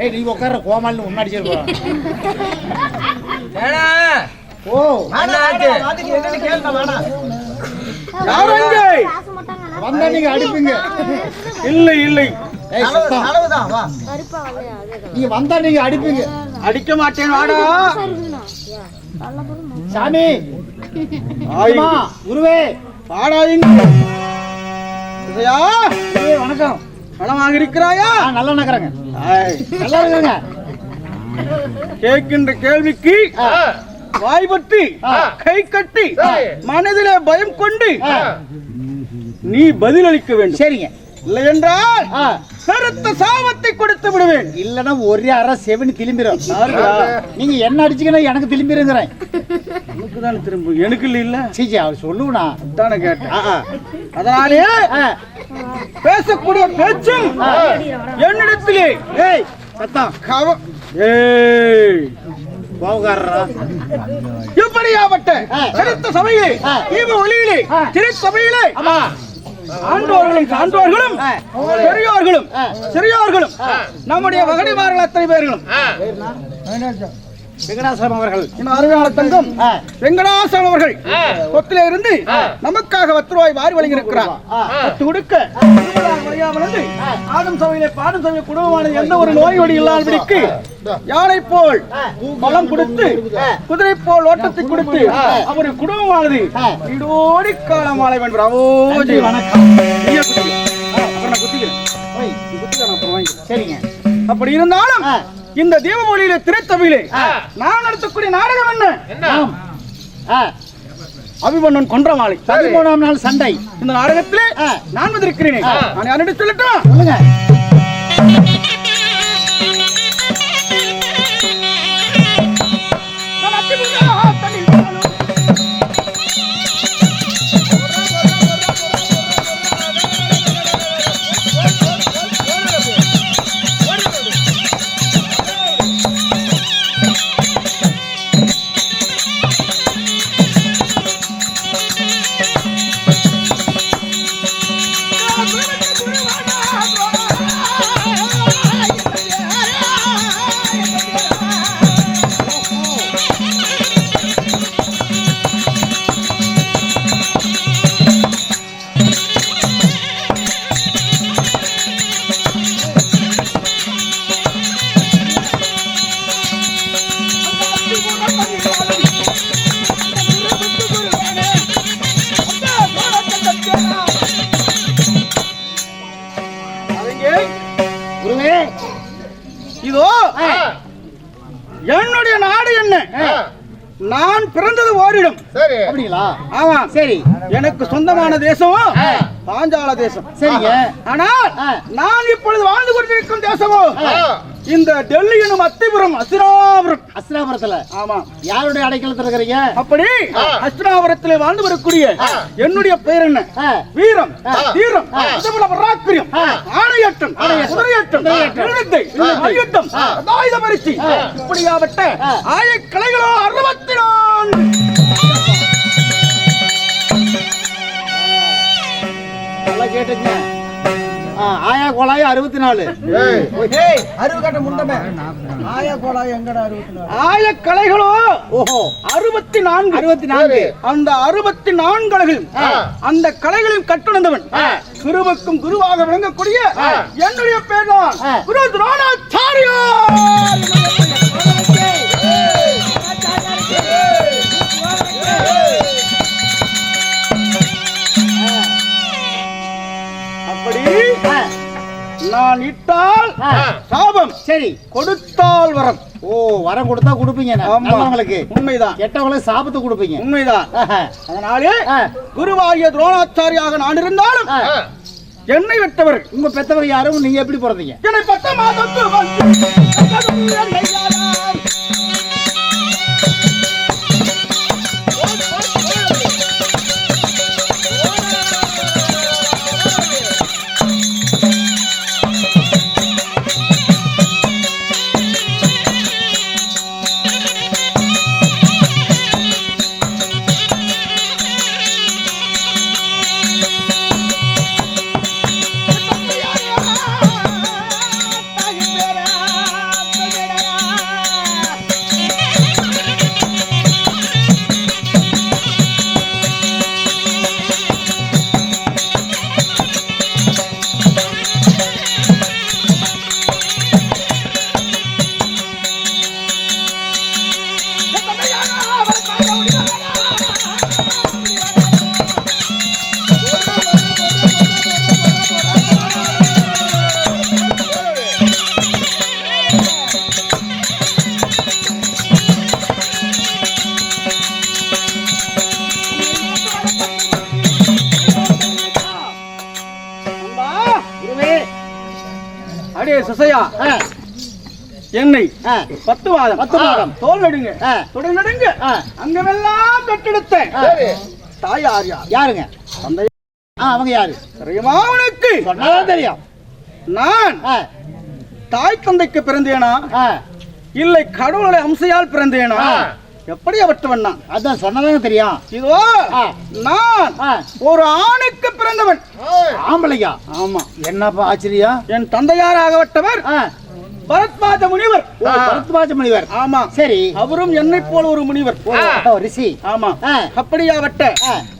ஏய் நீ உட்கார கோமாளின்னு முன்னாடி ஏடா ஓ? வந்தா நீங்க அடிப்பீங்க. இல்லை இல்லை. நீங்க வந்தா நீங்க அடிப்பீங்க. அடிக்க மாட்டேன் வாடா. சாமி. குருவே. குருவே, வணக்கம். பணமாக இருக்கிறாயா? நல்லா நகரங்க. நல்லா இருக்குங்க கேட்கின்ற கேள்விக்கு வாய் பற்றி ஆ. கை கட்டி. மனதிலே பயம் கொண்டு நீ பதிலளிக்க வேண்டும். சரிங்க. இல்லை என்றால் கருத்த சாபத்தை கொடுத்து விடுவேன். இல்லன்னா ஒரே அரை செவனி திரும்பிடும்? நீங்க என்ன அடிச்சீங்கன்னா எனக்கு திரும்பிருங்கிறேன். உனக்கு தானே திரும்ப? எனக்கு இல்லை. இல்ல சீச்சி அவர் சொல்லுவனா தானே கேட்டேன். அதனாலே பேசக்கூடிய பேச்சும் என்னிடத்திலே ஏய் சத்தம் கவ ஏய் கோவக்காரரா இப்படியாப்பட்ட ஆ. சரித்த சபையிலே. தீப ஒளியிலே. திரு சபையிலே ஆமா ஆண்டோர்களும் சான்றோர்களும். பெரியோர்களும். சிறியோர்களும் நம்முடைய மகனிமார்கள் அத்தனை பேர்களும் வெங்கடாசிரமம் அவர்கள். அருமையான தங்கம் வெங்கடாசலம் அவர்கள். ஆ. கொத்திலே இருந்து நமக்காக பத்து ரூபாய் வாரி வழங்கியிருக்கிறார். ஆ. பத்து கொடுக்க ஆடும் சபையிலே பாடும் சபை குடும்பமான எந்த ஒரு நோய் நொடி இல்லாதபடிக்கு யானை போல் பலம் கொடுத்து குதிரை போல் ஓட்டத்தை கொடுத்து அவருடைய குடும்பமானது. வீடோடி காலம் வாழ வேண்டும். நன்றி, வணக்கம். அப்புறம் நான் குத்திக்கிறேன். அப்புறம் வாங்கிக்கிறேன். சரிங்க. அப்படி இருந்தாலும். இந்த தேவமொழியிலே திரைத்தவிலே. நான் நடத்தக்கூடிய நாடகம் என்ன? அபிமன்னன் கொன்ற மாலை. பதிமூணாம் நாள் சண்டை. இந்த நாடகத்திலே. நான் வந்திருக்கிறேன். நான் யாரிடம் சொல்லட்டுமா சொல்லுங்க. அப்படிங்களா ஆமா சரி எனக்கு சொந்தமான தேசம். பாஞ்சால தேசம் சரிங்க ஆனால். நான் இப்பொழுது வாழ்ந்து கொண்டிருக்கும் தேசமோ. இந்த டெல்லி எனும் அத்திபுரம் அசிராபுரம் அஸ்லாபுரத்துல ஆமா யாருடைய அடைக்கலத்துல இருக்கிறீங்க அப்படி ஆ. அஸ்தினாபுரத்திலே வாழ்ந்து வரக்கூடிய. என்னுடைய பெயர் என்ன வீரம். தீரம் பராக்கிரியம். ஆணையட்டம். குதிரையட்டம் குதிரையட்டம். விழுத்தை மல்யுத்தம் ஆ. அதாயுத பரிசு. இப்படியாவட்ட. ஆயக்கலைகளோ அறுபத்தி நான்கு நல்லா கேட்டுங்க ஆயா கோலாய் அறுபத்தி நாலு ஏய் ஆயக்கலைகளோ ஓஹோ அறுபத்தி நான்கு அறுபத்தி நான்கு அந்த அறுபத்தி நான்கு கலைகள் ஆ. அந்த கலைகளில் கற்றுணர்ந்தவன் ஆ. குருவுக்கும் குருவாக விளங்கக்கூடிய. என்னுடைய பேர் தான். குரு துரோணாச்சாரியா நான் இட்டால் சாபம். சரி. கொடுத்தால் வரம். ஓ வரம் கொடுத்தா கொடுப்பீங்க ஆமா. நல்லவங்களுக்கு. உண்மைதான். கெட்டவங்களுக்கு சாபத்தை கொடுப்பீங்க. உண்மைதான். அதனாலே குருவாகிய துரோணாச்சாரியாக நான் இருந்தாலும். என்னை வெட்டவர் உங்க பெத்தவர் யாரும் நீங்க எப்படி பிறந்தீங்க? என்னை பட்ட மாதத்து சிசையா என்னை பத்து மாதம் பத்து மாதம். தோல் நடுங்க ஆ. தொடை நடுங்க. ஆ. அங்கமெல்லாம் கட்டெடுத்த சரி. தாய் யார் யார்? யாருங்க? தந்தை. அவங்க யாரு? தெரியுமா சொன்னாதான் தெரியும். நான் தாய் தந்தைக்கு பிறந்தேனா? இல்லை கடவுளுடைய அம்சையால் பிறந்தேனா? ஆ. எப்படி அவற்றவன் நான் அதான் சொன்னதாங்க தெரியும் இதோ. நான் ஒரு ஆணுக்கு பிறந்தவன். ஆம்பளையா? ஆமா. என்னப்பா ஆச்சரியம் என் தந்தையாராகப்பட்டவர் பரத்வாஜ முனிவர். பரத்வாஜ முனிவர். ஆமா. சரி. அவரும் என்னை போல ஒரு முனிவர். ரிஷி. ஆமா. அப்படியாவட்ட.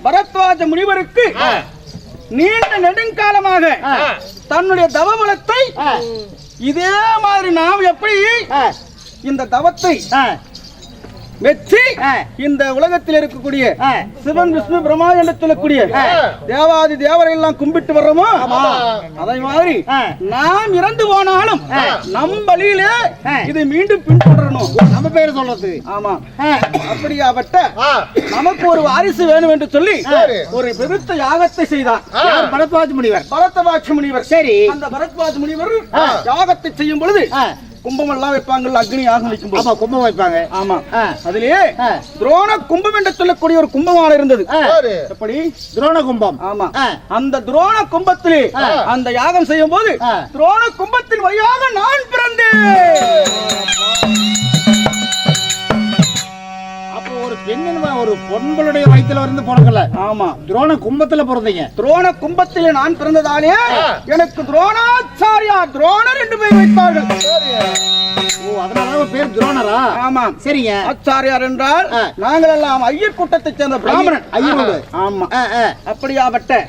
பரத்வாஜ முனிவருக்கு நீண்ட நெடுங்காலமாக. தன்னுடைய தவபலத்தை இதே மாதிரி நாம் எப்படி இந்த தவத்தை வெற்றி. இந்த உலகத்தில் இருக்கக்கூடிய. சிவன் விஷ்ணு பிரம்மா என்று சொல்லக்கூடிய. தேவாதி தேவரை எல்லாம் கும்பிட்டு வர்றோமோ? அதே மாதிரி. நாம் இறந்து போனாலும். நம் வழியிலே. இதை மீண்டும் பின்தொடரணும் நம்ம பேரு சொல்றது. ஆமா. அப்படியாப்பட்ட நமக்கு ஒரு வாரிசு வேணும் என்று சொல்லி ஒரு பெருத்த யாகத்தை செய்தார் பரத்வாஜ முனிவர். பரதவாட்சி முனிவர். சரி. அந்த பரத்வாஜ் முனிவர். யாகத்தை செய்யும் பொழுது ஆ, கும்பம் எல்லாம் வைப்பாங்கல்ல அக்னி யாகம் வைக்கும் ஆமா கும்பம் வைப்பாங்க. ஆமா. ஆ, அதிலே ஆ, துரோண கும்பம் என்று சொல்லக்கூடிய ஒரு கும்பமாலை இருந்தது. எப்படி? துரோண கும்பம். ஆமா. அந்த துரோண கும்பத்திலே. அந்த யாகம் செய்யும் போது. துரோண கும்பத்தின் வழியாக நான் பிறந்தேன். அப்போ ஒரு பெண்ணின் ஒரு பொண்களுடைய வயித்துல இருந்து பிறக்கல. ஆமா. துரோண கும்பத்துல பிறந்தீங்க. துரோண கும்பத்திலே நான் பிறந்ததாலே எனக்கு துரோணாச்சாரியா துரோணர் என்று பெயர் வைத்தார்கள் அவர் பேர் துரோணரா? ஆமா. சரிங்க. ஆச்சாரியார் என்றால். நாங்கள் எல்லாம் ஐயர் கூட்டத்தைச் சேர்ந்த பிராமணன். ஐயரோடு. ஆமா.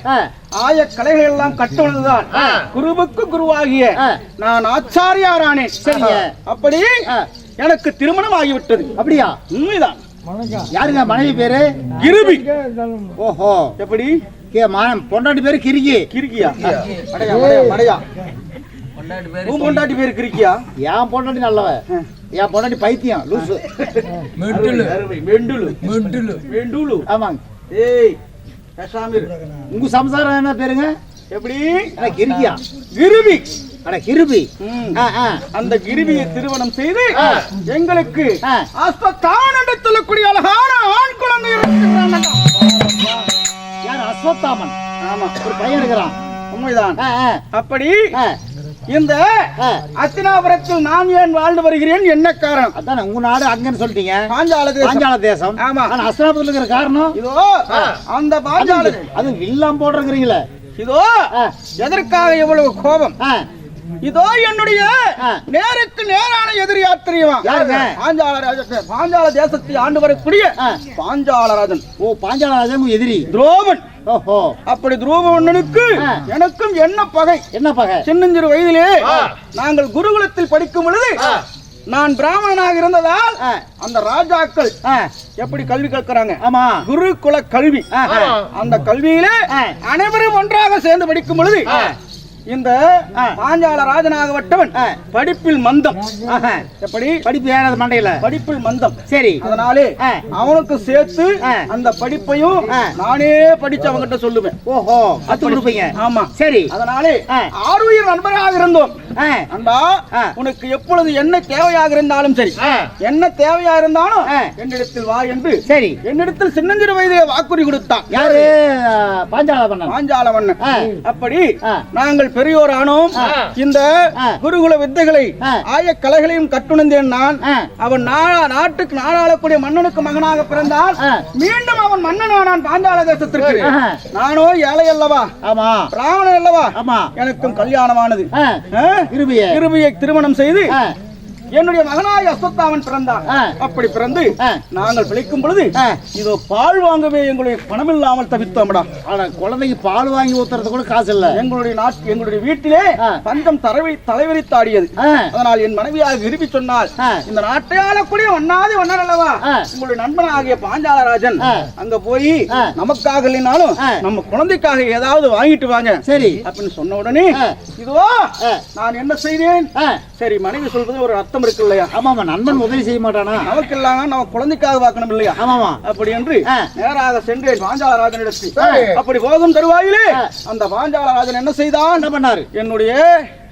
ஆ, ஆய கலைகள் எல்லாம் கட்டுவதுதான் குருவுக்கு குருவாகிய. நான் ஆச்சாரியாரானேன். சரிங்க. அப்படி. எனக்கு திருமணம் ஆகிவிட்டது அப்படியா? உண்மைதான். யாருங்க மனைவி பேரு? கிருபி. ஓஹோ. எப்படி? பொண்டாட்டி பேரு கிரிகி. மடையா மடையா. உன் பொண்டாட்டி பேர் கிறுக்கியா? என் பொண்டாட்டி நல்லவ. என் பொண்டாட்டி பைத்தியம் லூசு. அருமை, மெண்டுலு. மெண்டுலு. ஆமாங்க. ஏய் பேசாம. உங்க சம்சாரம் என்ன பேருங்க? எப்படி? அட கிரிக்கியா கிருபி. அட கிருபி. அந்த கிருபியை திருமணம் செய்து எங்களுக்கு ஆ. அஸ்வத்தான் என்று சொல்லக்கூடிய அழகான ஆண் குழந்தை இருக்கிறான் யார் அஸ்வத்தாமன்? ஆமா. ஒரு பையன் இருக்கிறான். உண்மைதான். அப்படி இந்த. அத்தினாபுரத்தில் நான் ஏன் வாழ்ந்து வருகிறேன்? என்ன காரணம்? அதானே உங்க நாடு அங்கன்னு சொல்லிட்டீங்க. பாஞ்சால தேசம். பாஞ்சால தேசம். ஆமா. ஆனா அஸ்தினாபுரத்துல இருக்கிற காரணம்? இதோ அந்த பாஞ்சால அது- வில்லாம் போடுறீங்களே இதோ. எதற்காக இவ்வளவு கோபம்? இதோ என்னுடைய. நேருக்கு நேரான எதிரி யாத்திரியவா யாருங்க? பாஞ்சால பாஞ்சால தேசத்தை ஆண்டு வரக்கூடிய. பாஞ்சாலராஜன் ஓ எதிரி துரோபன் ஓஹோ அப்படி துரோபமன்னனுக்கு ஆ. எனக்கும் என்ன பகை என்ன பகை சின்னஞ்சிறு வயதிலே நாங்கள் குருகுலத்தில் படிக்கும் பொழுது நான் பிராமணனாக இருந்ததால். அந்த ராஜாக்கள் எப்படி கல்வி கற்கிறாங்க ஆமா குருகுல கல்வி. அந்த கல்வியிலே. அனைவரும் ஒன்றாக சேர்ந்து படிக்கும் பொழுது இந்த. பாஞ்சால ஆ. படிப்பில் மந்தம். எப்படி படிப்பு ஏறாத மண்டையில படிப்பில் மந்தம் சரி அதனாலே. அவனுக்கு சேர்த்து. அந்த படிப்பையும். நானே படிச்சு அவன்கிட்ட சொல்லுவேன் ஓஹோ கத்து கொடுப்பீங்க ஆமா சரி அதனாலே ஆ. ஆறுயிர் நண்பராக இருந்தோம் ஆ. உனக்கு எப்பொழுது என்ன தேவையாக இருந்தாலும் சரி. என்ன தேவையா இருந்தாலும். என்னிடத்தில் வா என்று சரி என்னிடத்தில் சின்னஞ்சிறு வயதிலே வாக்குறுதி கொடுத்தான் யாரு பாஞ்சால பண்ணன் பாஞ்சால மன்னன் ஆ. அப்படி. நாங்கள் பெரியோர் ஆனோம் இந்த. குருகுல வித்தைகளை. ஆய கலைகளையும் கட்டுணர்ந்தேன் நான். அவன் நா- நாட்டுக்கு நாடாளக்கூடிய மன்னனுக்கு மகனாக பிறந்தால். மீண்டும் அவன் மன்னனானான் பாஞ்சால தேசத்திற்கு. நானோ ஏழை அல்லவா ஆமா பிராமணன் அல்லவா ஆமா எனக்கும் கல்யாணமானது? இருபிய திருமணம் செய்து என்னுடைய மகனாய் அஸ்வத்தாமன் பிறந்தான். அப்படி பிறந்து. நாங்கள் பிழைக்கும் பொழுது. இதோ பால் வாங்கவே எங்களுடைய பணம் இல்லாமல் தவித்தோம்டா அட குழந்தைக்கு பால் வாங்கி ஊத்துறது கூட காசு இல்ல எங்களுடைய நாட்டு எங்களுடைய வீட்டிலே. பஞ்சம் தரவி தலைவரித்தாடியது ஆ, அதனால் என் மனைவியாக விரும்பி சொன்னால். இந்த நாட்டை ஆளக்கூடிய ஒன்னாதி ஒன்னர் அல்லவா. உங்களுடைய நண்பனாகிய பாஞ்சாலராஜன் ஆ. அங்க போய். நமக்காக இல்லைனாலும். நம்ம குழந்தைக்காக ஏதாவது வாங்கிட்டு வாங்க சரி அப்படின்னு சொன்ன உடனே. இதுவோ. நான் என்ன செய்தேன் சரி மனைவி சொல்றது ஒரு அர்த்தம் இருக்கு இல்லையா ஆமாமா நண்பன் உதவி செய்ய மாட்டானா நமக்கு இல்லாம நம்ம குழந்தைக்காக பார்க்கணும் இல்லையா ஆமாமா அப்படி என்று. நேராக சென்றேன் பாஞ்சாலராஜனிடத்தில் சரி. அப்படி போகும் தருவாயிலே. அந்த பாஞ்சாலராஜன் என்ன செய்தான் என்ன பண்ணாரு என்னுடைய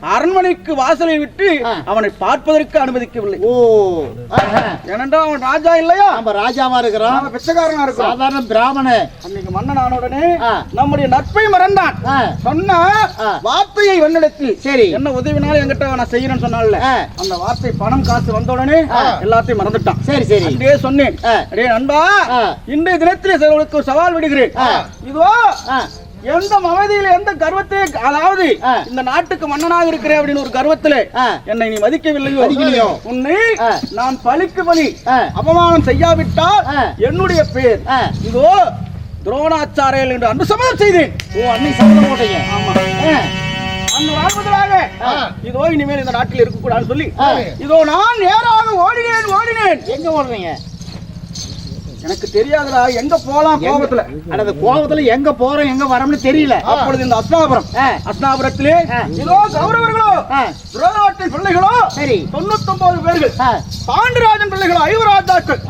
அரண்மனைக்கு வாசலை விட்டு. அவனை பார்ப்பதற்கு அனுமதிக்கவில்லை ஓ. ஏனென்றால் அவன் ராஜா இல்லையா நம்ம ராஜாவா இருக்கிறோம் நாம பிச்சைக்காரனா இருக்கிறோம் சாதாரண பிராமணன் அன்னைக்கு மன்னன் ஆன உடனே ஆ. நம்முடைய நட்பை மறந்தான். சொன்னா. வார்த்தையை வெண்ணெடுத்து சரி. என்ன உதவினாலும் என்கிட்ட நான் செய்யறேன்னு சொன்னால. அந்த வார்த்தை பணம் காசு வந்த உடனே. எல்லாத்தையும் மறந்துட்டான் சரி சரி அன்றே சொன்னேன். அடே நண்பா. இன்றைய தினத்திலே ஒரு சவால் விடுகிறேன் ஆ. எந்த மமதியில எந்த கர்வத்தை அதாவது ஆ. இந்த நாட்டுக்கு மன்னனாக இருக்கிறேன் அப்படின்னு ஒரு கர்வத்திலே ஆ. என்னை நீ மதிக்கவில்லையோ மதிக்கலையோ? உன்னை ஆ. நான் பழிக்கு பலி ஆ. அவமானம் செய்யாவிட்டால். என்னுடைய பேர் ஆ. இதோ துரோணாச்சாரியல் என்று அன்று சமதம் செய்தேன் ஓ அன்னைக்கு சம்மதம் போட்டீங்க ஆமா. இதோ இனிமேல் இந்த நாட்டில் இருக்கக்கூடாதுன்னு சொல்லி. இதோ நான் நேராக ஓடினேன் ஓடினேன் எங்க ஓடுறீங்க எனக்கு தெரியாதுடா எங்க போலாம் கோபத்துல அந்த கோபத்துல எங்க போறோம் எங்க வரோம்னு தெரியல அப்பொழுது இந்த. அஸ்னாபுரத்திலே ஆ. இதோ கௌரவர்களோ ஆ. துரோணாட்டின் பிள்ளைகளோ சரி தொண்ணூத்தொன்பது பேர்கள் ஆ. பாண்டராஜன் பிள்ளைகளோ ஐவராஜாக்கள்.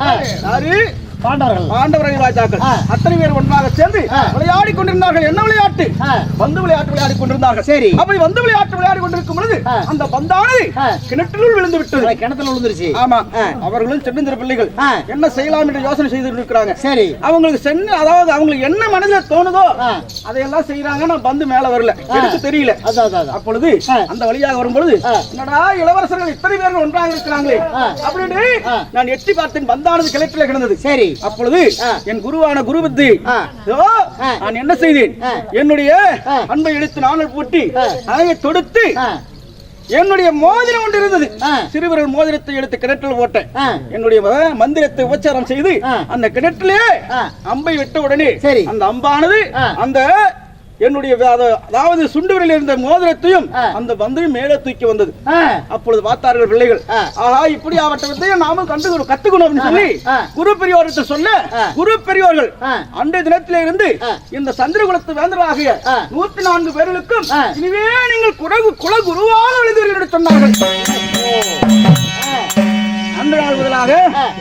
யாரு பாண்டவர்கள் ஆ. அத்தனை பேர் ஒன்றாக சேர்ந்து. விளையாடி கொண்டிருந்தார்கள் என்ன விளையாட்டு. பந்து விளையாட்டு விளையாடி கொண்டிருந்தார்கள் சரி. அப்படி வந்து விளையாட்டு விளையாடி கொண்டிருக்கும் பொழுது. அந்த பந்தானது. கிணற்றினுள் விழுந்து விட்டது கிணத்துல விழுந்துருச்சு ஆமா. அவர்களும் சின்னஞ்சிறு பிள்ளைகள். என்ன செய்யலாம் என்று யோசனை செய்து இருக்கிறாங்க சரி அவங்களுக்கு சென்று அதாவது அவங்களுக்கு என்ன மனதில் தோணுதோ. அதையெல்லாம் செய்யறாங்க நான் பந்து மேல வரல எனக்கு தெரியல அப்பொழுது. அந்த வழியாக வரும்பொழுது. என்னடா இளவரசர்கள் இத்தனை பேர்கள் ஒன்றாக இருக்கிறாங்களே. அப்படின்னு. நான் எட்டி பார்த்தேன் பந்தானது கிளப்பில கிடந்தது சரி அப்பொழுது. என் குருவான குருபுத்தி. நான் என்ன செய்தேன். என்னுடைய. அன்பை எடுத்து நாணல் பூட்டி. அதை தொடுத்து. என்னுடைய மோதிரம் ஒன்று இருந்தது. சிறுவர்கள் மோதிரத்தை எடுத்து கிணற்றில் போட்டேன். என்னுடைய மந்திரத்தை உபச்சாரம் செய்து. அந்த கிணற்றிலே. அம்பை விட்ட உடனே. அந்த அம்பானது. அந்த என்னுடைய அதாவது சுண்டுவரில் இருந்த மோதிரத்தையும். அந்த பந்தையும் மேலே தூக்கி வந்தது. அப்பொழுது பார்த்தார்கள் பிள்ளைகள். ஆஹா இப்படி ஆவட்ட வித்தையை நாமும் கண்டுக்கணும் கத்துக்கணும் அப்படின்னு சொல்லி. குரு பெரியோர்கிட்ட சொல்ல. குரு பெரியோர்கள். அன்றைய தினத்திலே இருந்து. இந்த சந்திரகுலத்து வேந்தராகிய. நூத்தி நான்கு பேர்களுக்கும் ஆ. இனிமே நீங்கள் குலகு குல குருவாக எழுதுவீர்கள் சொன்னார்கள் அந்த நாள் முதலாக.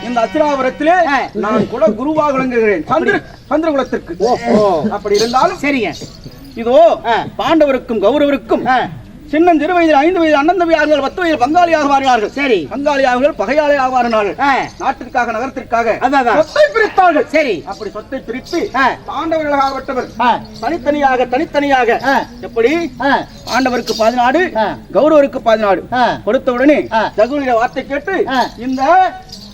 இந்த அச்சுராபுரத்திலே ஆ. நான் குல குருவாக விளங்குகிறேன் சந்திர சந்திரகுலத்திற்கு. அப்படி இருந்தாலும் சரிங்க இதோ. பாண்டவருக்கும் கௌரவருக்கும். சின்னஞ்சிறு வயதில் ஐந்து வயது அண்ணன் தம்பியார்கள் பத்து வயது பங்காளியாக மாறினார்கள் சரி பங்காளியார்கள் பகையாளியாக மாறினார்கள் ஆ. நாட்டிற்காக நகரத்திற்காக. சொத்தை பிரித்தார்கள் சரி அப்படி சொத்தை பிரித்து ஆ. பாண்டவர்களாகப்பட்டவர் ஆ. தனித்தனியாக தனித்தனியாக. எப்படி ஆ. பாண்டவருக்கு பதினாடு. கௌரவருக்கு பதினாடு. கொடுத்த உடனே ஆ. ஜகுனுடைய வார்த்தை கேட்டு. இந்த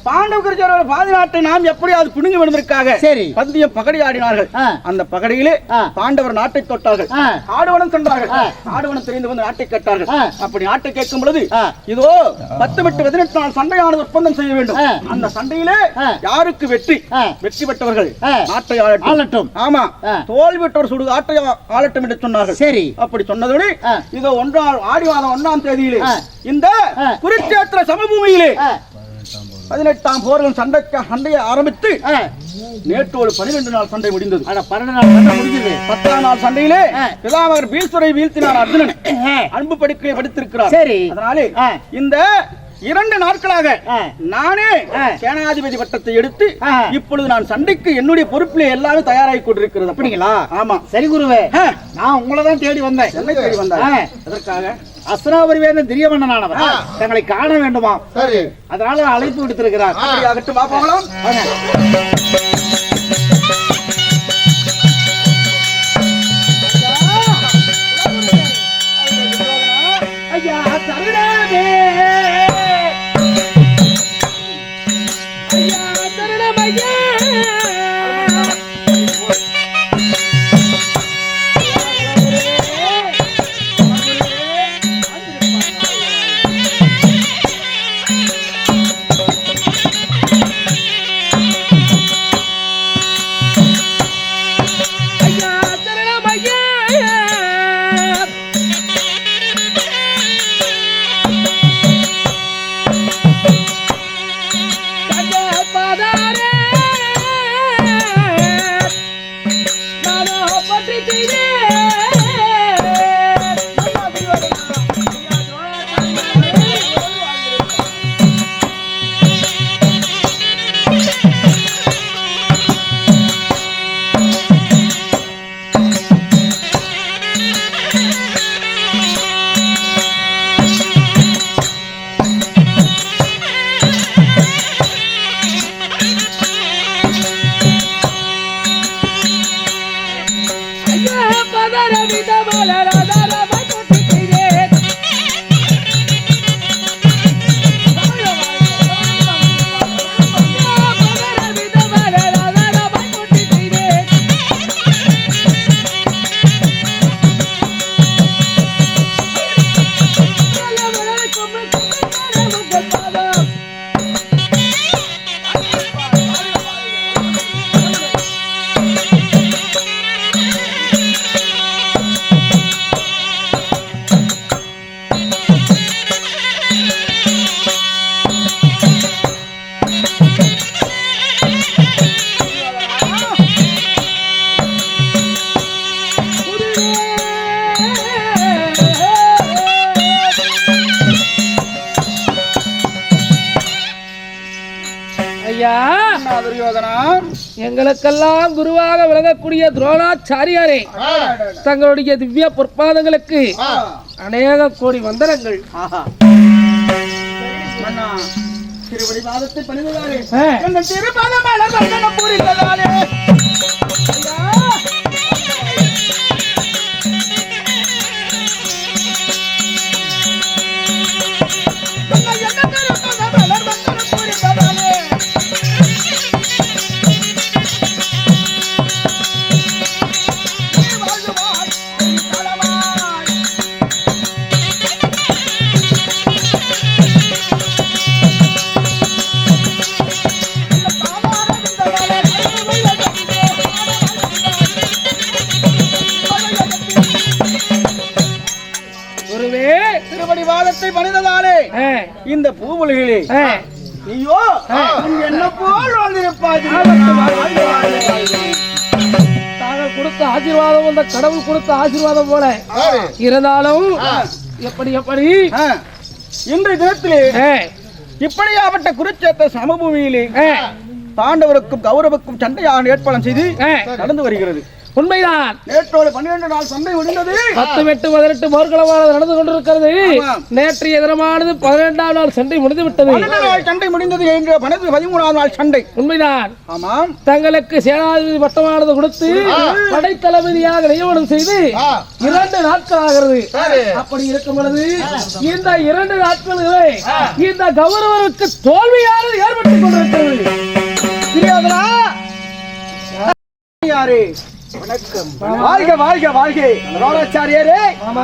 பாண்டவ பாதிநாட்டை நாம் எப்படியாவது புடுங்கி விடுவதற்காக சரி. பந்தயம் பகடி ஆடினார்கள். அந்த பகடியிலே. பாண்டவர் நாட்டை தொட்டார்கள். ஆடுவனம் சென்றார்கள். ஆடுவனம் தெரிந்து வந்து நாட்டை கேட்டார்கள். அப்படி நாட்டை கேட்கும் பொழுது. இதோ பத்து விட்டு பதினெட்டு நாள் சண்டையானது ஒப்பந்தம் செய்ய வேண்டும். அந்த சண்டையிலே. யாருக்கு வெற்றி. வெற்றி பெற்றவர்கள். நாட்டை ஆளட்டும். ஆமா. தோல்வி பெற்றவர் சுடு ஆட்டை ஆளட்டும் என்று சொன்னார்கள் சரி அப்படி சொன்னதோடு. இதோ ஒன்றாம் ஆடி மாதம் ஒன்னாம் தேதியிலே. இந்த. குருச்சேத்திர சமபூமியிலே. பதினெட்டாம் போர்கள் சண்டைக்கு சண்டையை ஆரம்பித்து. நேற்று ஒரு பனிரெண்டு நாள் சண்டை முடிந்தது பன்னெண்டு நாள் சண்டை முடிஞ்சது பத்தாம் நாள் சண்டையிலே. பிதாமகர் பீஸ்வரை வீழ்த்தினார் அர்ஜுனன். அன்பு படுக்கையை படித்திருக்கிறார் சரி. அதனாலே. இந்த இரண்டு நாட்களாக. நானே. சேனாதிபதி பட்டத்தை எடுத்து. இப்பொழுது நான் சண்டைக்கு என்னுடைய பொறுப்பிலே எல்லாமே தயாராகி கொண்டிருக்கிறது. அப்படிங்களா? ஆமா. சரி குருவே. நான் உங்களை தான் தேடி வந்தேன். என்னை தேடி வந்தார் ஆ. எதற்காக அஸ்ராபரி வேந்தன் திரியமன்னனானவர் தங்களை காண வேண்டுமா? சரி. அதனால அழைப்பு விடுத்திருக்கிறார். ஆகட்டும் வா Ahora ni te volará. எங்களுக்கெல்லாம் குருவாக விளங்கக்கூடிய துரோணாச்சாரியாரே தங்களுடைய திவ்ய பொற்பாதங்களுக்கு அநேக கோடி வந்தனங்கள். திருவடி பாதத்தை பணிந்ததாலே ஆ. இந்த நீயோ உன் என்ன போல் தாங்கள் கொடுத்த ஆசீர்வாதம் அந்த கடவுள் கொடுத்த ஆசீர்வாதம் போல. இருந்தாலும் எப்படி எப்படி? இன்றைய தினத்திலே இப்படியாப்பட்ட குருச்சேத்திர சமபூமியிலே ஆ, பாண்டவருக்கும் கௌரவுக்கும் சண்டையாக ஏற்பாடு செய்து. நடந்து வருகிறது. உண்மைதான். நேற்றோடு பன்னிரண்டு நாள் சண்டை முடிந்தது. பத்து எட்டு பதினெட்டு போர்க்களமானது நடந்து கொண்டிருக்கிறது. நேற்றைய தினமானது பதினெண்டாம் நாள் சண்டை முடிந்து விட்டது நாள் சண்டை முடிந்தது என்று பன்னெண்டு பதிமூணாம் நாள் சண்டை உண்மைதான். ஆமாம். தங்களுக்கு சேனாதிபதி பட்டமானது கொடுத்து படைத்தளபதியாக நியமனம் செய்து இரண்டு நாட்கள் ஆகிறது. அப்படி இருக்கும் பொழுது இந்த இரண்டு நாட்களிலே இந்த கௌரவருக்கு தோல்வியானது ஏற்பட்டுக் கொண்டிருக்கிறது. தெரியாதா யாரு? வாழ்க வாழ்க வாழ்க. ரோடாச்சாரியாரே ஆமா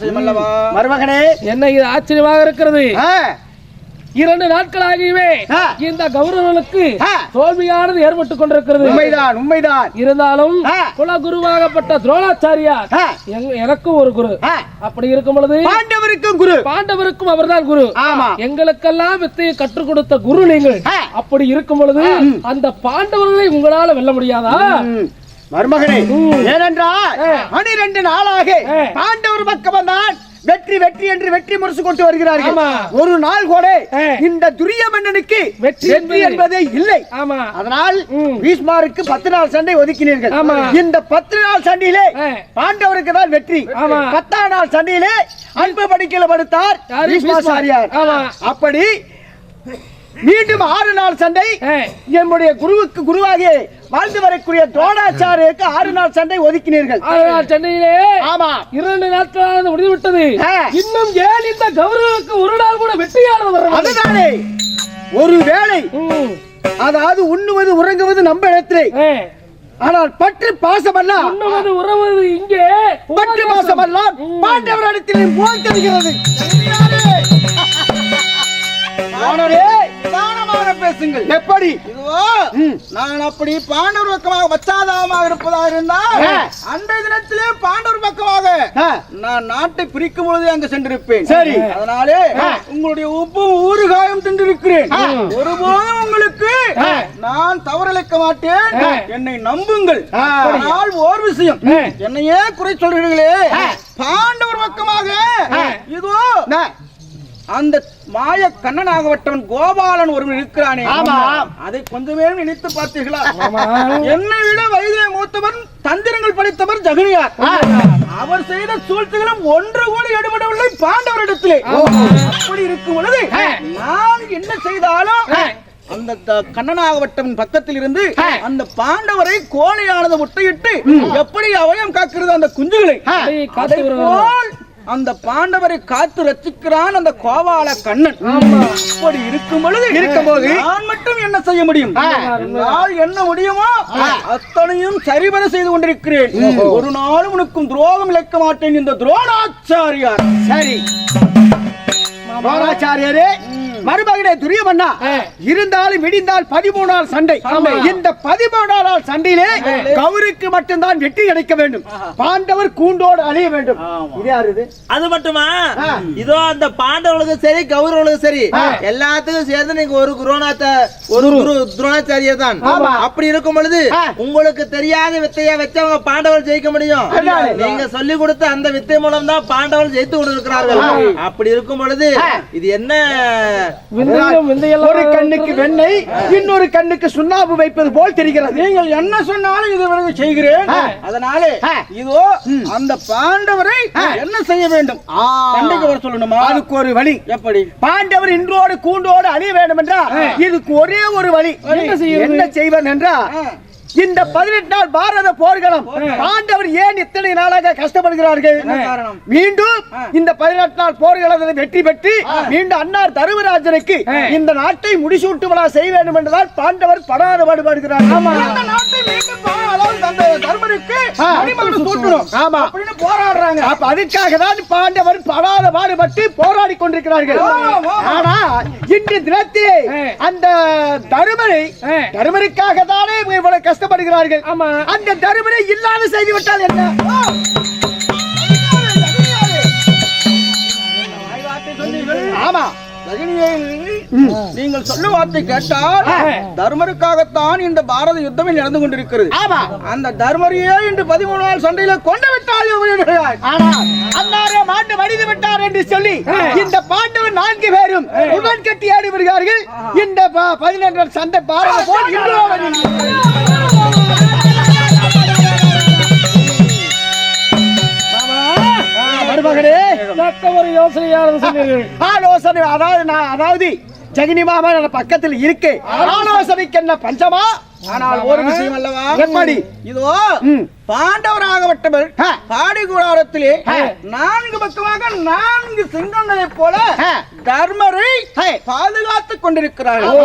விஷயமல்லவா மருமகனே. என்ன இது ஆச்சரியமாக இருக்கிறது? ஆ, இரண்டு நாட்களாகியவே ஆ. இந்த கௌரவனுக்கு ஆ. தோல்வியானது ஏற்பட்டுக் கொண்டிருக்கிறது. உண்மைதான் உண்மைதான். இருந்தாலும் துரோணாச்சாரியார் ஆ, எங்க- எனக்கும் ஒரு குரு. அப்படி இருக்கும் பொழுது பாண்டவருக்கும் குரு. பாண்டவருக்கும் அவர்தான் குரு. ஆமா. எங்களுக்கெல்லாம் வித்தையை கற்றுக் கொடுத்த குரு நீங்கள். அப்படி இருக்கும் பொழுது அந்த பாண்டவர்களை உங்களால வெல்ல முடியாதா? மருமகனே. ஏனென்றால். பனிரெண்டு நாளாக. பாண்டவர் பக்கம் தான் வெற்றி வெற்றி என்று வெற்றி முரசு கொண்டு வருகிறார்கள். ஒரு நாள் கூட. இந்த துரிய மன்னனுக்கு வெற்றி என்பது இல்லை அதனால். பீஷ்மாருக்கு பத்து நாள் சண்டை ஒதுக்கினீர்கள். இந்த பத்து நாள் சண்டையிலே. பாண்டவருக்கு தான் வெற்றி. பத்தாம் நாள் சண்டையிலே அன்பு படிக்கல படுத்தார். அப்படி மீண்டும் ஆறு நாள் சண்டை. என்னுடைய குருவுக்கு குருவாகி வாழ்ந்து வரக்கூடிய துரோணாச்சாரியருக்கு ஆறு நாள் சண்டை ஒதுக்கினீர்கள். ஆனால் சென்னையிலே ஆமா. இரண்டு நாட்களானது முடிந்து விட்டது ஆ. இன்னும் ஏன் இந்த கௌரவருக்கு ஒரு நாள் கூட வெற்றியானது வர அதுதானே. ஒரு வேளை அதாவது உண்ணுவது உறங்குவது நம்ம இடத்திலே. ஆனால் பற்று பாசமெல்லாம் உண்ணுவது உறவது இங்கே பற்று பாசமெல்லாம் பாண்டவரிடத்திலே போல் தெரிகிறது வானரே, நிதானமாக பேசுங்கள். எப்படி? இதுவோ நான் அப்படி பாண்டவர் பக்கமாக வச்சாதாமாக இருப்பதாக இருந்தால். அன்றைய தினத்திலே பாண்டவர் பக்கமாக நான் நாட்டை பிரிக்கும் பொழுதே அங்கு சென்றிருப்பேன். சரி. அதனாலே உங்களுடைய உப்பும் ஊறுகாயும் தின்றிருக்கிறேன். ஒருபோதும் உங்களுக்கு நான் தவறளிக்க மாட்டேன். என்னை நம்புங்கள். ஓர் விஷயம். என்னையே குறை சொல்கிறீர்களே பாண்டவர் பக்கமாக இதோ அந்த மாய கண்ணனாகப்பட்டவன் கோபாலன் ஒருவன் இருக்கிறானே. அதை கொஞ்சமே நினைத்து பார்த்தீர்களா? என்னை விட வயதிலே மூத்தவன் தந்திரங்கள் படித்தவர் ஜெகனியார். அவர் செய்த சூழ்ச்சிகளும் ஒன்று கூட எடுபடவில்லை பாண்டவரிடத்திலே. அப்படி இருக்கும் பொழுது நான் என்ன செய்தாலும் அந்த கண்ணனாகப்பட்டவன் பக்கத்தில் இருந்து அந்த பாண்டவரை கோழையானது முட்டையிட்டு எப்படி அவயம் காக்கிறது அந்த குஞ்சுகளை. அதை. போல் அந்த பாண்டவரை காத்து ரசிக்கிறான் அந்த கோபால கண்ணன். அப்படி இருக்கும் பொழுது இருக்கும்போது நான் மட்டும் என்ன செய்ய முடியும்? என்ன முடியுமோ அத்தனையும் சரிவர செய்து கொண்டிருக்கிறேன். ஒரு நாளும் உனக்கும் துரோகம் இழைக்க மாட்டேன். இந்த துரோணாச்சாரியார். சரி. துரோணாச்சாரியரே. மருமகனே துரியமன்னா இருந்தாலும் விடிந்தால் பதிமூணு நாள் சண்டை இந்த பதிமூணு நாள் சண்டையிலே கௌருக்கு மட்டும்தான் வெற்றி கிடைக்க வேண்டும். பாண்டவர் கூண்டோடு அழிய வேண்டும். அது மட்டுமா. இதோ அந்த பாண்டவர்களுக்கும் சரி கௌரவர்களுக்கும் சரி. எல்லாத்துக்கும் சேர்ந்து நீங்க ஒரு குரோனாத்த ஒரு குரு. துரோணாச்சாரியர் தான். ஆமா. அப்படி இருக்கும் பொழுது. உங்களுக்கு தெரியாத வித்தையா வச்சு அவங்க பாண்டவர் ஜெயிக்க முடியும். நீங்க சொல்லி கொடுத்த அந்த வித்தை மூலம் தான் பாண்டவர் ஜெயித்து கொண்டிருக்கிறார்கள் அப்படி இருக்கும் பொழுது. இது என்ன ஒரு கண்ணுக்கு வெண்ணெய் இன்னொரு கண்ணுக்கு சுண்ணாம்பு வைப்பது போல் தெரிகிறது. நீங்கள் என்ன சொன்னாலும் இது விலகு செய்கிறேன். அதனாலே. இதோ அந்த பாண்டவரை என்ன செய்ய வேண்டும்? சண்டைக்கு வர சொல்லணுமா? அதுக்கு ஒரு வழி. எப்படி? பாண்டவர் இன்றோடு கூண்டோடு அழிய வேண்டும் என்றால் இதுக்கு ஒரே ஒரு வழி. என்ன செய்வது? என்ன செய்வன் என்றால் இந்த பதினெட்டு நாள் பாரத போர்க்களம். பாண்டவர் ஏன் இத்தனை நாளாக கஷ்டப்படுகிறார்கள்? மீண்டும் இந்த பதினெட்டு நாள் போர்க்களத்தில் வெற்றி பெற்று மீண்டும் அன்னார் தருமராஜனுக்கு இந்த நாட்டை முடிசூட்டு விழா செய்ய வேண்டும் என்றுதான் பாண்டவர் படாத பாடுபடுகிறார். போராடுறாங்க. அப்ப அதுக்காக தான் பாண்டவர் படாத பாடுபட்டு போராடி கொண்டிருக்கிறார்கள். ஆனா இன்று தினத்திலே அந்த தருமரை. தருமருக்காக தானே இவ்வளவு கஷ்டப்படுகிறார்கள் ஆமா. அந்த தருமரை இல்லாத செய்து விட்டால் என்ன ஆமா. ரஜினியை நீங்கள் சொல்லும் வார்த்தை கேட்டால் தர்மருக்காகத்தான் இந்த பாரத யுத்தமே நடந்து கொண்டிருக்கிறது. ஆமா. அந்த தர்மரையே இன்று பதிமூணு நாள் சண்டையில கொண்டு விட்டால் மாண்டு மடிந்து விட்டார் என்று சொல்லி இந்த பாண்டவர் நான்கு பேரும் உடன் கட்டி ஆடி வருகிறார்கள். இந்த ப- பதினெட்டாம் சண்டை பாரத போல் மருமகனே ஒரு சொன்னீர்கள். ஆலோசனை அதாவது நான் அதாவது ஜெகினி மாமா பக்கத்தில் இருக்கு. ஆலோசனைக்கு என்ன பஞ்சமா? ஆனால் ஒரு விஷயம் அல்லவா? எப்படி இதோ. பாண்டவராகப்பட்டவர். பாடி கூடாரத்திலே நான்கு பக்கமாக நான்கு சிங்கங்களைப் போல. தர்மரை. பாதுகாத்துக் கொண்டிருக்கிறார்கள்.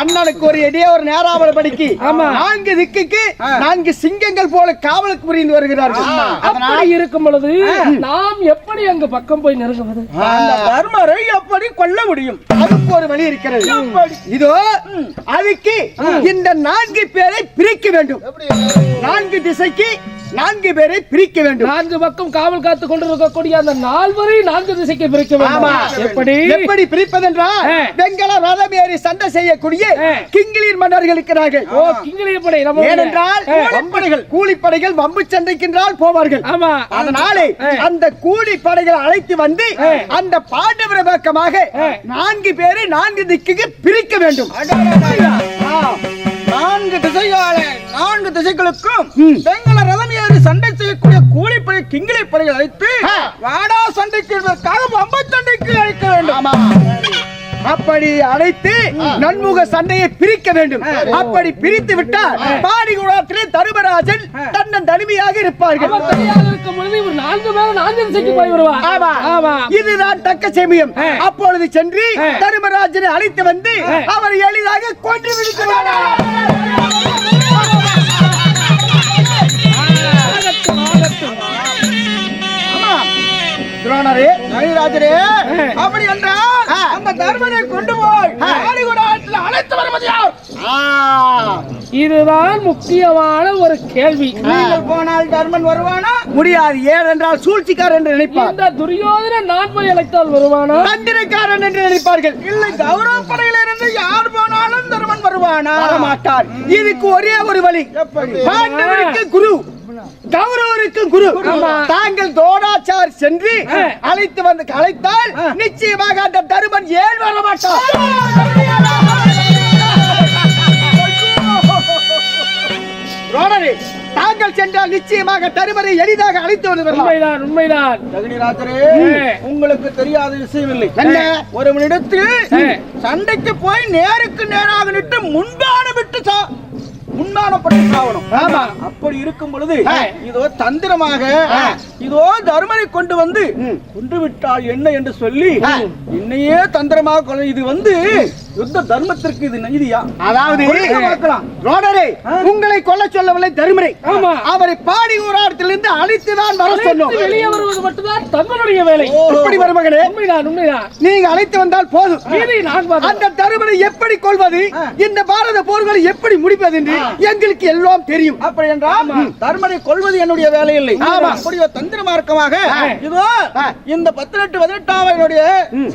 அண்ணனுக்கு ஒரு இடையே ஒரு நேராவல் படிக்கு. நான்கு திக்குக்கு நான்கு சிங்கங்கள் போல காவலுக்கு புரிந்து வருகிறார்கள். அதனால் அப்படி இருக்கும் பொழுது நாம் எப்படி அங்கு பக்கம் போய் நெருங்குவது? தர்மரை எப்படி கொல்ல முடியும்? அதுக்கு ஒரு வழி இருக்கிறது. இதோ அதுக்கு இந்த நான்கு பேரை பிரிக்க வேண்டும். நான்கு திசைக்கு நான்கு பேரை பிரிக்க வேண்டும். நான்கு பக்கம் காவல் காத்து கொண்டிருக்கக்கூடிய அந்த நால்வரை நான்கு திசைக்கு பிரிக்க. வேண்டும். எப்படி? எப்படி பிரிப்பதென்றால். வெங்கல ரதம் ஏறி சண்டை செய்யக்கூடிய. கிங்கிலீர் மன்னர்கள் இருக்கிறார்கள். ஓ கிங்கிலிய படை ஏனென்றால் வம்படைகள் கூலிப்படைகள் வம்பு சண்டைக்கென்றால் போவார்கள். ஆமா. அதனாலே அந்த கூலி படைகளை அழைத்து வந்து அந்த பாண்டவர பக்கமாக நான்கு பேரை நான்கு திக்குக்கு பிரிக்க வேண்டும். ஆ. நான்கு திசையால நான்கு திசைகளுக்கும் வெங்கல ரதம் ஏறி சண்டை செய்யக்கூடிய கூலிப்படை கிங்கிலை படைகள் அழைத்து வாடா சண்டைக்கு என்பதற்காக சண்டைக்கு அழைக்க வேண்டும். ஆமா அப்படி அழைத்து நன்முக சண்டையை பிரிக்க வேண்டும். அப்படி பிரித்து விட்டால் பாடிகுடாத்திலே தருமராஜன் தன்னன் தனிமையாக இருப்பார்கள். இதுதான் தக்க சமயம். அப்பொழுது சென்று தருமராஜனை அழைத்து வந்து அவர் எளிதாக கொன்று துரோணரே நயிராஜரே அப்படி என்றால் அந்த தர்மனை கொண்டு போய் பாடிகுடாட்டில் அழைத்து வருவது யார் ஆ, இதுதான் முக்கியமான ஒரு கேள்வி. நீங்கள் போனால் தர்மன் வருவானா? முடியாது. ஏனென்றால் சூழ்ச்சிக்காரன் என்று நினைப்பார். இந்த துரியோதன நான் போய் அழைத்தால் வருவானா? தந்திரக்காரன் என்று நினைப்பார்கள். இல்லை கௌரவ படையிலிருந்து யார் போனாலும் தர்மன் வருவானா? வரமாட்டார் இதுக்கு ஒரே ஒரு வழி. பாண்டவருக்கு குரு. கௌரவருக்கு குரு. தாங்கள் தோடாச்சார் சென்று அழைத்து வந்து அழைத்தால் நிச்சயமாக அந்த தருமன் ஏன் வர மாட்டார் ரோடரே, தாங்கள் சென்றால் நிச்சயமாக தருமரை எளிதாக அழைத்து வந்து வரலாம் உண்மைதான். உங்களுக்கு தெரியாத விஷயம் இல்லை என்ன? ஒரு இடத்தில் ஏ. சண்டைக்கு போய் நேருக்கு நேராக நின்று முன்பான விட்டு சா முன்பானப்பட்டு சாவணும். ஆமா. அப்படி இருக்கும் பொழுது இதோ தந்திரமாக இதோ தர்மரை கொண்டு வந்து கொண்டு விட்டால் என்ன என்று சொல்லி என்னையே தந்திரமாக இது வந்து யுத்த தர்மத்திற்கு இது நீதியா? அதாவது. ரோடரே உங்களை கொல்ல சொல்லவில்லை தருமரை. ஆமா. அவரை பாடி ஊராட்டத்திலிருந்து அழைத்து தான் வர சொன்னோம். வெளியே வருவது மட்டும்தான் தங்களுடைய வேலை. இப்படி மருமகனே உண்மைதான் உண்மைதான். நீங்க அழைத்து வந்தால் போதும். அந்த தருமனை எப்படி கொள்வது இந்த பாரத போர்களை எப்படி முடிப்பது என்று எங்களுக்கு எல்லாம் தெரியும். அப்படி என்றால் தர்மனை கொள்வது என்னுடைய வேலை இல்லை அப்படியோ தந்திர மார்க்கமாக இதோ இந்த பதினெட்டு பதினெட்டாம் என்னுடைய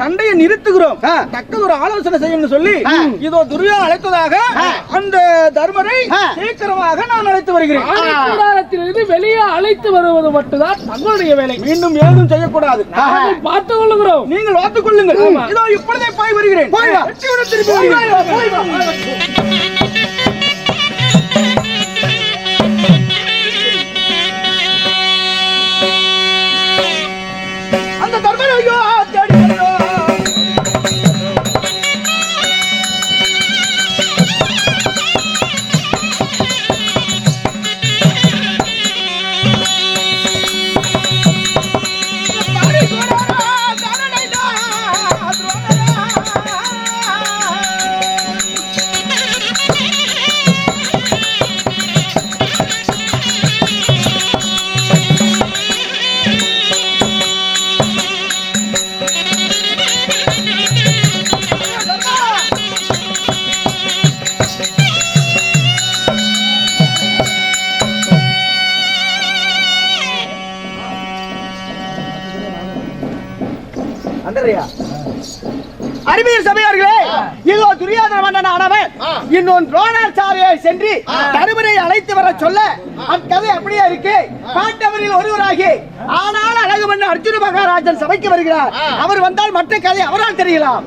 சண்டையை நிறுத்துகிறோம். தக்க ஒரு ஆலோசனை செய்யும் சொல்லி இதோ துர்யா அழைத்ததாக அந்த தர்மரை சீக்கிரமாக நான் அழைத்து வருகிறேன். கூடாரத்திலிருந்து வெளியே அழைத்து வருவது மட்டும்தான் தங்களுடைய வேலை. மீண்டும் ஏதும் செய்யக்கூடாது. பார்த்துக் கொள்ளுகிறோம் நீங்கள் பார்த்துக் கொள்ளுங்கள் இதோ இப்பொழுதே போய் வருகிறேன். போய் திருப்பி அர்ஜுன மகாராஜன் சபைக்கு வருகிறார். அவர் வந்தால் மற்ற கதை அவரால் தெரியலாம்.